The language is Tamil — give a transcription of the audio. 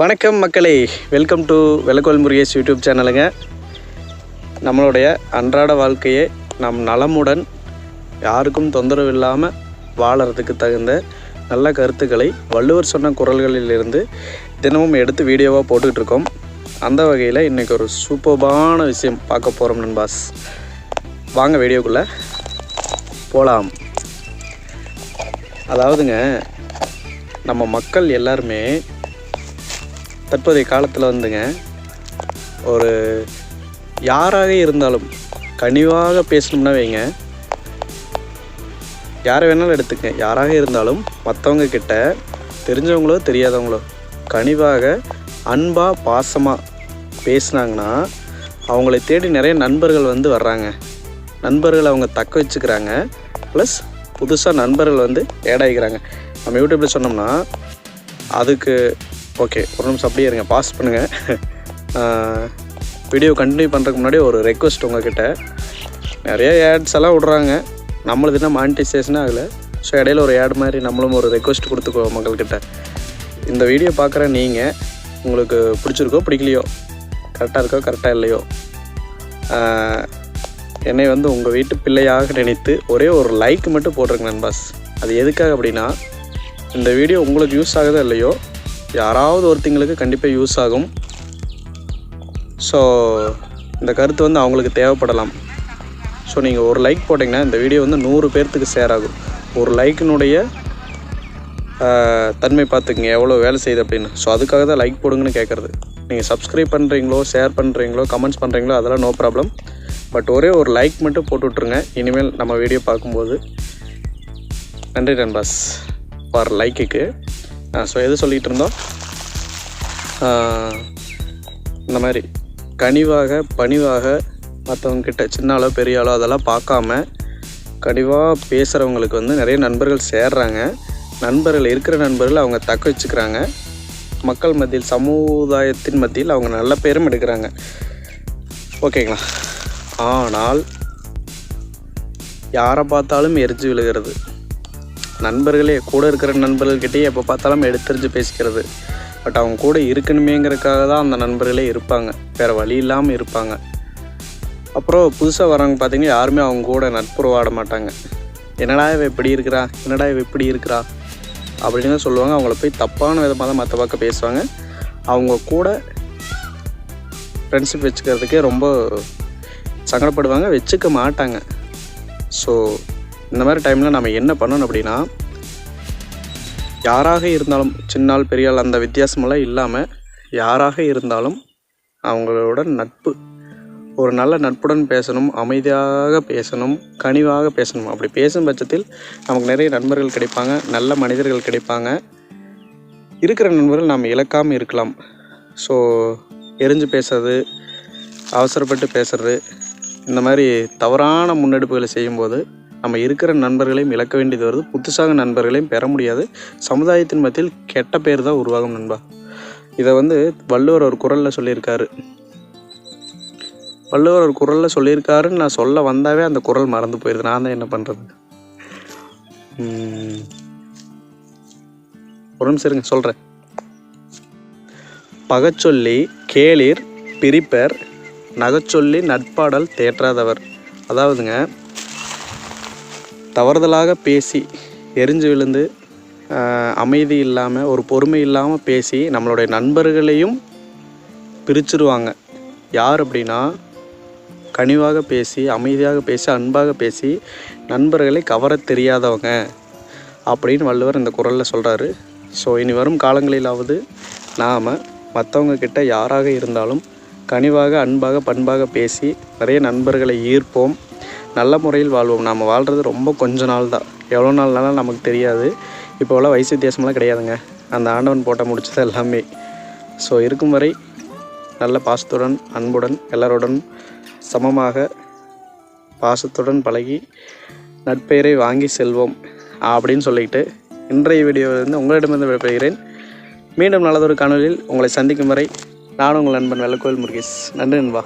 வணக்கம் மக்களே. Welcome to Velakkol Murugesh YouTube சேனலுங்க. நம்மளுடைய அன்றாட வாழ்க்கையை நம் நலமுடன் யாருக்கும் தொந்தரவு இல்லாமல் வாழறதுக்கு தகுந்த நல்ல கருத்துக்களை வள்ளுவர் சொன்ன குரல்களிலிருந்து தினமும் எடுத்து வீடியோவாக போட்டுக்கிட்டு இருக்கோம் அந்த வகையில் இன்றைக்கி ஒரு சூப்பர்பான விஷயம் பார்க்க போகிறோம் நண்பாஸ். வாங்க வீடியோக்குள்ளே போகலாம் அதாவதுங்க நம்ம மக்கள் எல்லாருமே தற்போதைய காலத்தில் வந்துங்க ஒரு யாராக இருந்தாலும் கனிவாக பேசணும்னா வைங்க. யாரை வேணாலும் எடுத்துக்க யாராக இருந்தாலும் மற்றவங்க கிட்ட தெரிஞ்சவங்களோ தெரியாதவங்களோ கனிவாக அன்பாக பாசமாக பேசினாங்கன்னா அவங்களை தேடி நிறைய நண்பர்கள் வந்து வர்றாங்க. நண்பர்கள் அவங்க தக்க வச்சுக்கிறாங்க. ப்ளஸ் புதுசாக நண்பர்கள் வந்து add ஆகிக்கிறாங்க. நம்ம யூடியூப்பில் சொன்னோம்னா அதுக்கு ஓகே ஒரு நிமிஷம் அப்படியே இருங்க பாஸ் பண்ணுங்கள் வீடியோ கண்டினியூ பண்ணுறதுக்கு முன்னாடி ஒரு ரெக்வஸ்ட் உங்ககிட்ட. நிறைய ஆட்ஸ் எல்லாம் விட்றாங்க. நம்மளுது என்ன மானிட்டைசேஷனே ஆகலை. ஸோ இடையில ஒரு ஆட் மாதிரி நம்மளும் ஒரு ரெக்வஸ்ட் கொடுத்துக்குவோம் மக்கள்கிட்ட இந்த வீடியோ பார்க்குற நீங்கள் உங்களுக்கு பிடிச்சிருக்கோ பிடிக்கலையோ கரெக்டாக இருக்கோ கரெக்டாக இல்லையோ என்னை வந்து உங்கள் வீட்டு பிள்ளையாக நினைத்து ஒரே ஒரு லைக் மட்டும் போட்டிருக்கேன் நண்பாஸ் அது எதுக்காக அப்படின்னா இந்த வீடியோ உங்களுக்கு யூஸ் ஆகுதோ இல்லையோ யாராவது ஒருத்தங்களுக்கு கண்டிப்பாக யூஸ் ஆகும். ஸோ இந்த கருத்து வந்து அவங்களுக்கு தேவைப்படலாம். ஸோ நீங்கள் ஒரு லைக் போட்டிங்கன்னா இந்த வீடியோ வந்து நூறு பேர்த்துக்கு ஷேர் ஆகும். ஒரு லைக்கினுடைய தன்மை பார்த்துக்குங்க எவ்வளோ வேலை செய்யுது அப்படின்னு. ஸோ அதுக்காக தான் லைக் போடுங்கன்னு கேட்குறது நீங்கள் சப்ஸ்கிரைப் பண்ணுறீங்களோ ஷேர் பண்ணுறீங்களோ கமெண்ட்ஸ் பண்ணுறீங்களோ அதெல்லாம் நோ ப்ராப்ளம் பட் ஒரே ஒரு லைக் மட்டும் போட்டு விட்ருங்க இனிமேல் நம்ம வீடியோ பார்க்கும்போது. நன்றி நண்பாஸ் ஃபார் லைக்குக்கு ஸோ எது சொல்லிகிட்டு இருந்தோம் இந்த மாதிரி கனிவாக பணிவாக மற்றவங்க கிட்ட சின்ன ஆளோ பெரிய ஆளோ அதெல்லாம் பார்க்காம கனிவாக பேசுகிறவங்களுக்கு வந்து நிறைய நண்பர்கள் சேர்றாங்க. நண்பர்கள் இருக்கிற நண்பர்கள் அவங்க தக்க வச்சுக்கிறாங்க. மக்கள் மத்தியில் சமுதாயத்தின் மத்தியில் அவங்க நல்ல பேரும் எடுக்கிறாங்க. ஓகேங்களா? ஆனால் யாரை பார்த்தாலும் எரிஞ்சு விழுகிறது. நண்பர்களே கூட இருக்கிற நண்பர்கள்கிட்டயே எப்போ பார்த்தாலும் எடுத்துரிஞ்சு பேசிக்கிறது. பட் அவங்க கூட இருக்கணுமேங்கிறதுக்காக தான் அந்த நண்பர்களே இருப்பாங்க. வேறு வழி இல்லாமல் இருப்பாங்க. அப்புறம் புதுசாக வரவங்க பார்த்திங்கன்னா யாருமே அவங்க கூட நட்புறவாட மாட்டாங்க. என்னடா இவ இப்படி இருக்கிறா? என்னடா இவ இப்படி இருக்கிறா? அப்படின்னு தான் சொல்லுவாங்க. அவங்கள போய் தப்பான விதமாக தான் மற்ற பக்கம் பேசுவாங்க. அவங்க கூட ஃப்ரெண்ட்ஷிப் வச்சுக்கிறதுக்கே ரொம்ப சங்கடப்படுவாங்க வச்சுக்க மாட்டாங்க. ஸோ இந்த மாதிரி டைமில் நம்ம என்ன பண்ணணும் அப்படின்னா யாராக இருந்தாலும் சின்னாள் பெரியாள் அந்த வித்தியாசமெல்லாம் இல்லாமல் யாராக இருந்தாலும் அவங்களோட நட்பு ஒரு நல்ல நட்புடன் பேசணும் அமைதியாக பேசணும் கனிவாக பேசணும். அப்படி பேசும் பட்சத்தில் நமக்கு நிறைய நண்பர்கள் கிடைப்பாங்க நல்ல மனிதர்கள் கிடைப்பாங்க. இருக்கிற நண்பர்கள் நாம் இழக்காமல் இருக்கலாம். ஸோ எரிஞ்சு பேசுறது அவசரப்பட்டு பேசுறது இந்த மாதிரி தவறான முன்னெடுப்புகளை செய்யும்போது நம்ம இருக்கிற நண்பர்களையும் இழக்க வேண்டியது வருது. புதுசாக நண்பர்களையும் பெற முடியாது. சமுதாயத்தின் மத்தியில் கெட்ட பேர் தான் உருவாகும் நண்பா. இதை வந்து வள்ளுவர் ஒரு குரலில் சொல்லியிருக்காரு. வள்ளுவர் ஒரு குரலில் சொல்லியிருக்காருன்னு நான் சொல்ல வந்தாவே அந்த குரல் மறந்து போயிடுது நான் தான் என்ன பண்ணுறது ஒரு நிமிஷம் இருங்க சொல்கிறேன் பகச்சொல்லி கேளிர் பிரிப்பர் நகைச்சொல்லி நட்பாடல் தேற்றாதவர். அதாவதுங்க தவறுதலாக பேசி எரிஞ்சு விழுந்து அமைதி இல்லாமல் ஒரு பொறுமை இல்லாமல் பேசி நம்மளுடைய நண்பர்களையும் பிரிச்சிருவாங்க. யார் அப்படின்னா கனிவாக பேசி அமைதியாக பேசி அன்பாக பேசி நண்பர்களை கவர தெரியாதவங்க அப்படின்னு வள்ளுவர் இந்த குரலில் சொல்கிறாரு ஸோ இனி வரும் காலங்களிலாவது நாம் மற்றவங்க கிட்ட யாராக இருந்தாலும் கனிவாக அன்பாக பண்பாக பேசி நிறைய நண்பர்களை ஈர்ப்போம். நல்ல முறையில் வாழ்வோம். நாம் வாழ்கிறது ரொம்ப கொஞ்ச நாள் தான் எவ்வளோ நாள்னாலும் நமக்கு தெரியாது. இப்போலாம் வயசு வித்தியாசமெல்லாம் கிடையாதுங்க. அந்த ஆண்டவன் போட்ட முடிச்சது எல்லாமே. ஸோ இருக்கும் வரை நல்ல பாசத்துடன் அன்புடன் எல்லாருடன் சமமாக பாசத்துடன் பழகி நட்பெயரை வாங்கி செல்வோம் அப்படின்னு சொல்லிட்டு இன்றைய வீடியோவிலிருந்து உங்களிடமிருந்து விடைபெறுகிறேன். மீண்டும் நல்லதொரு காணொலியில் உங்களை சந்திக்கும் வரை நான் உங்கள் நண்பன் வெள்ளக்கோயில் முருகேஷ். நன்றி நண்பா.